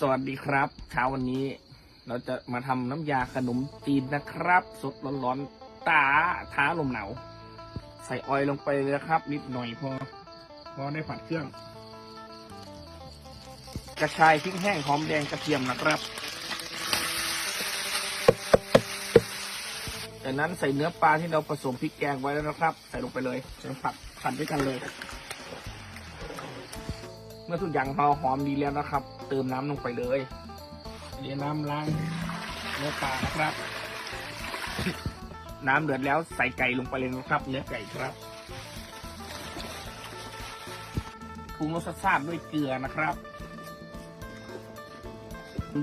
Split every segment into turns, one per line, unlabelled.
สวัสดีครับเช้าวันนี้เราจะมาทำน้ำยาขนมจีนนะครับ สดร้อนๆตาท้าลมหนาวใส่ออยลงไปเลยครับ นิดหน่อยพอ พอได้ผัดเครื่อง กระชายพริกแห้งหอมแดงกระเทียมนะครับจากนั้นใส่เนื้อปลาที่เราผสมพริกแกงไว้แล้วนะครับ ใส่ลงไปเลยใส่ผัดผัดด้วยกันเลย เมื่อทุกอย่างพอหอมดีแล้วนะครับ เติมน้ำลงไปเลยเดี๋ยวน้ำล้างเนื้อปลานะครับ น้ำเดือดแล้วใส่ไก่ลงไปเลยนะครับ เนื้อไก่ครับปรุงรสชาติด้วยเกลือนะครับ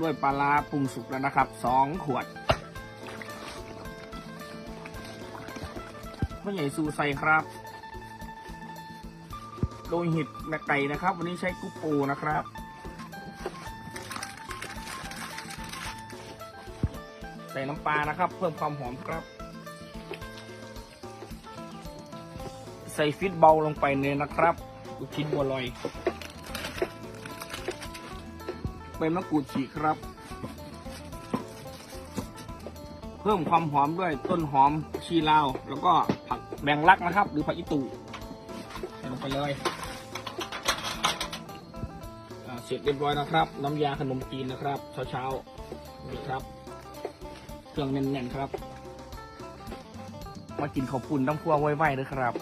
ด้วยปลาร้าปรุงสุกแล้วนะครับสองขวดพ่อใหญ่ซูใส่ครับโดยเห็ดแม่ไก่นะครับ วันนี้ใช้กุ๊ปปูนะครับ ใส่น้ำปลานะครับ เพิ่มความหอมครับ ใส่ฟิตเบาลงไปเลยนะครับลูกชิ้นบัวลอยใบมะกรูดฉีกครับ เพิ่มความหอมด้วยต้นหอมชีลาว แล้วก็ผักแบงลักนะครับ หรือผักอีตูใส่ลงไปเลยเสร็จเรียบร้อยนะครับ น้ำยาขนมจีนนะครับ เช้าๆนี่ครับ เครื่องแน่นๆครับ มากินข้าวปุ้นต้องพัวไว้ๆเลยครับ